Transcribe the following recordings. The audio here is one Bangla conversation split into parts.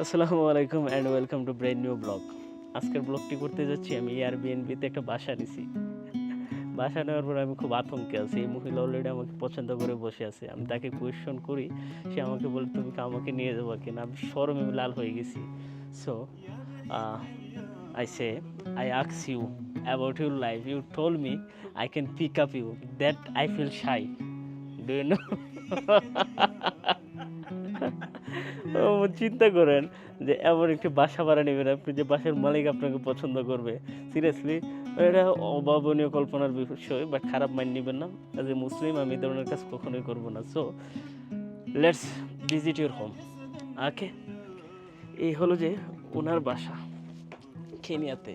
আসসালামু আলাইকুম and welcome to brand new blog আজকের ব্লগটি করতে যাচ্ছি আমি এয়ারবিএনবিতে একটা বাসা নিছি। বাসা নেওয়ার পর আমি খুব আতঙ্কে আছি। এই মহিলা অলরেডি আমাকে পছন্দ করে বসে আছে। আমি তাকে কোয়েশ্চন করি, সে আমাকে বলে, তুমি আমাকে নিয়ে যাব কিনা? আমি শরমে লাল হয়ে গেছি। So I say I আক্স you about your life you told me I can pick up you that I feel shy do you know চিন্তা করেন যে এমন একটি বাসা ভাড়া নেবেন আপনি, যে বাসার মালিক আপনাকে পছন্দ করবে। সিরিয়াসলি এটা অভাবনীয় কল্পনার বিষয় বাট খারাপ মাইন্ড নেবেন না। অ্যাজ এ মুসলিম আমি ধরনের কাজ কখনোই করব না। So let's visit your home okay এই হলো যে ওনার বাসা, কেনিয়াতে।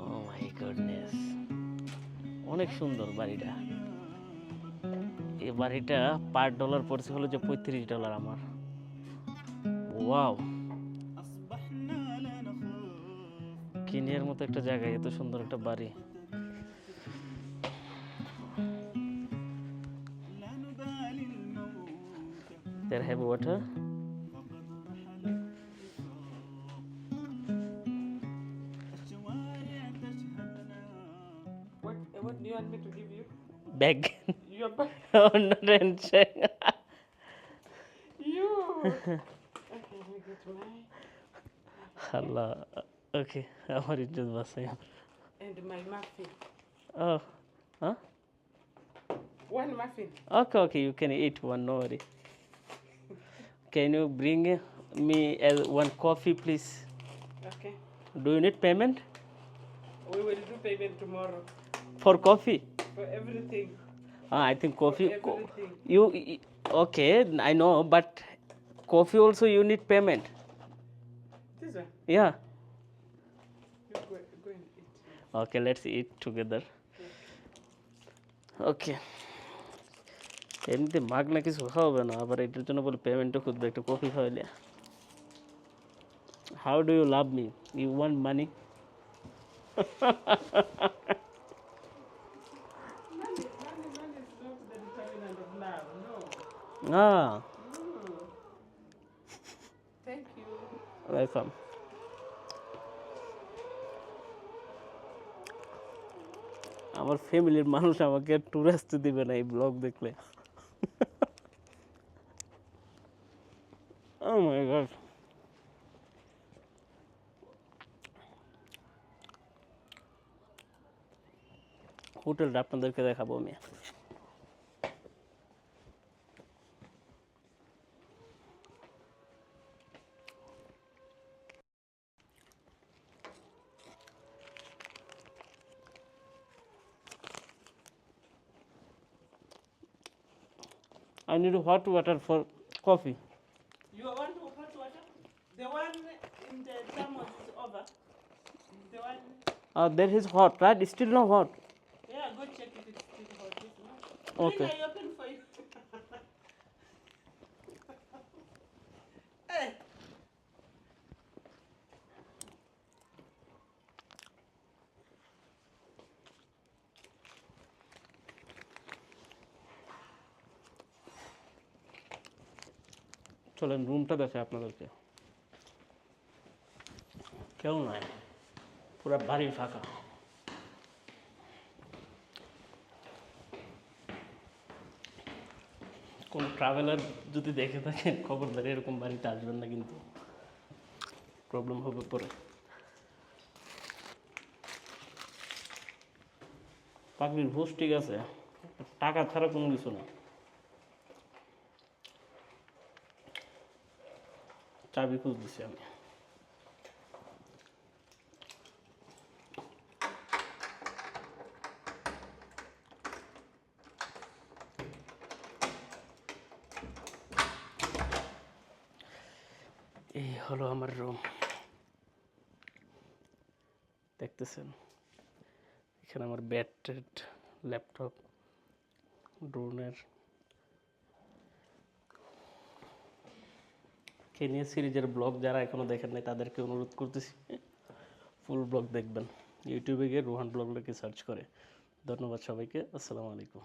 ও গুডনেস অনেক সুন্দর বাড়িটা। এই বাড়িটা পার ডলার পড়ছে হলো যে পঁয়ত্রিশ ডলার আমার। ওয়াও কেনিয়ার মতো একটা জায়গায় এত সুন্দর একটা বাড়ি There have water. What, what do you want me to give you? Bag. Your bag. oh, no. You. আল্লাহ ওকে আমার ইজ্জত বাসাই and my muffin. ও হ্যাঁ One muffin. Okay, okay, you can eat one, no worry. Can you bring me as one coffee, please? Okay. Do you need payment We will do payment tomorrow for coffee? for everything. Ah, I think coffee. For co- everything. you okay? I know, but coffee also you need payment. This one. Yeah. You go, go and eat. Okay, let's eat together. Okay. এমনিতে মাগনা কিছু খাওয়াবে না আবার এটার জন্য বলে পেমেন্টও খুঁজবে একটা কফি খাওয়াইলে how do you love me you want money Money, Welcome আমার ফ্যামিলির মানুষ আমাকে ট্যুর আসতে দিবে না, এই ব্লগ দেখলে। ও মাই গড হোটেলটা আপনাদেরকে দেখাবো আমি। I need hot water for coffee. You want hot water? The one in the thermos is over. The one. Uh, there is hot, right? Still no hot. Yeah, go check if it's still hot. If not, Okay. I open for you. চলেন রুমটা দেখে আপনাদেরকে। কেউ নাই, পুরো বাড়ি ফাঁকা। কোন ট্রাভেলার যদি দেখে থাকেন খবরদার এরকম বাড়িতে আসবেন না কিন্তু। প্রবলেম হবে পরে। পাখির ভোজ ঠিক আছে, টাকা ছাড়া কোনো কিছু না। চাবি খুঁজতেছি আমি। এই হলো আমার রুম দেখতেছেন? এখানে আমার ব্যাট ল্যাপটপ ড্রোনের কেনিয়া সিরিজের ব্লগ যারা এখনও দেখেন নাই, তাদেরকে অনুরোধ করতেছি ফুল ব্লগ দেখবেন। ইউটিউবে গিয়ে রোহান ব্লগ লিখে সার্চ করে। ধন্যবাদ সবাইকে, আসসালামু আলাইকুম।